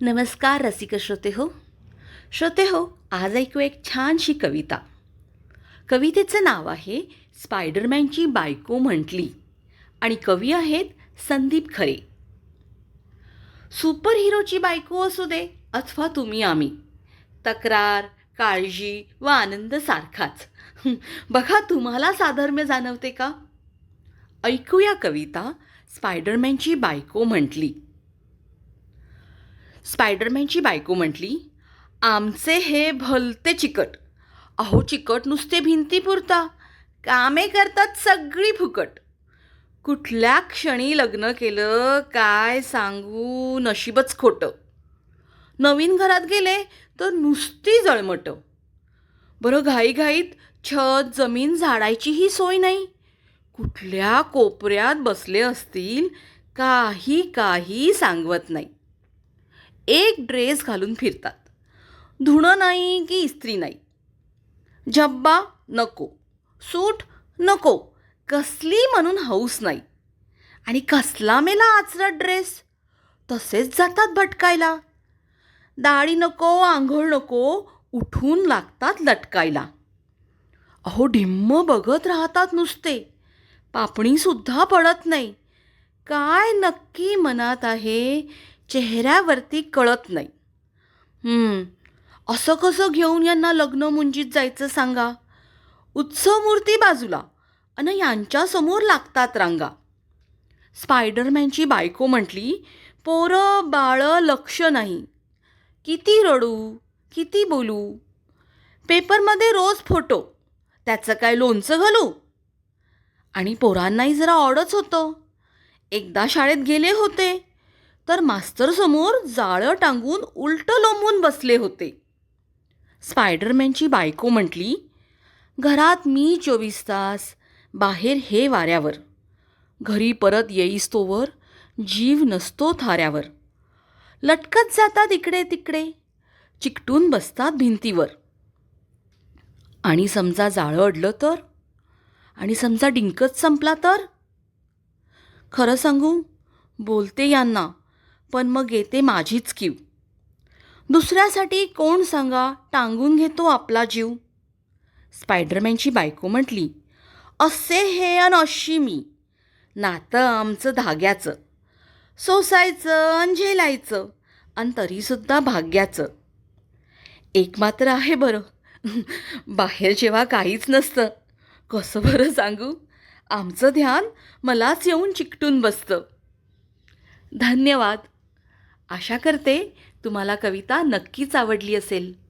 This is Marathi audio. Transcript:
नमस्कार रसिक श्रोते हो. श्रोते हो आज ऐकू एक छानशी कविता. कवितेचं नाव आहे स्पायडरमॅनची बायको म्हटली आणि कवी आहेत संदीप खरे. सुपर हिरोची बायको असू दे अथवा तुम्ही आम्ही. तक्रार काळजी व आनंद सारखाच. बघा तुम्हाला साधर्म्य जाणवते का? ऐकूया कविता स्पायडरमॅनची बायको म्हटली. स्पायडरमॅनची बायको म्हटली आमचे हे भलते चिकट. अहो चिकट नुसते भिंती पुरता. कामे करतात सगळी फुकट. कुठल्या क्षणी लग्न केलं काय सांगू नशीबच खोटं. नवीन घरात गेले तर नुसती जळमटं. बरं घाईघाईत छत जमीन झाडायचीही सोय नाही. कुठल्या कोपऱ्यात बसले असतील काही काही सांगवत नाही. एक ड्रेस घालून फिरतात. धुणं नाही की इस्त्री नाही. झब्बा नको. सूट नको. कसली म्हणून हौस नाही. आणि कसला मेला आचरट ड्रेस. तसेच जातात भटकायला. दाढी नको आंघोळ नको उठून लागतात लटकायला. अहो ढिम्म बघत राहतात नुसते. पापणीसुद्धा पडत नाही. काय नक्की मनात आहे? चेहऱ्यावरती कळत नाही. असं कसं घेऊन यांना लग्न मुंजीत जायचं सांगा? उत्सव मूर्ती बाजूला आणि यांच्यासमोर लागतात रांगा. स्पायडरमॅनची बायको म्हटली पोरं बाळं लक्ष नाही. किती रडू किती बोलू? पेपरमध्ये रोज फोटो त्याचं काय लोणचं घालू? आणि पोरांनाही जरा ऑडच होतं. एकदा शाळेत गेले होते. तर मास्तरसमोर जाळं टांगून उलटं लोंबून बसले होते. स्पायडरमॅनची बायको म्हटली घरात मी चोवीस तास बाहेर हे वाऱ्यावर. घरी परत येईस तोवर जीव नसतो थाऱ्यावर. लटकत जातात इकडे तिकडे चिकटून बसतात भिंतीवर. आणि समजा जाळं अडलं तर? आणि समजा डिंकच संपला तर? खरं सांगू बोलते यांना पण मग येते माझीच कीव. दुसऱ्यासाठी कोण सांगा टांगून घेतो आपला जीव. स्पायडरमॅनची बायको म्हटली असे हे अन अशी मी. नातं आमचं धाग्याचं. सोसायचं अन झेलायचं. आणि तरीसुद्धा भाग्याचं. एक मात्र आहे बरं. बाहेर जेव्हा काहीच नसतं. कसं बरं सांगू? आमचं ध्यान मलाच येऊन चिकटून बसतं. धन्यवाद. आशा करते तुम्हाला कविता नक्कीच आवडली असेल.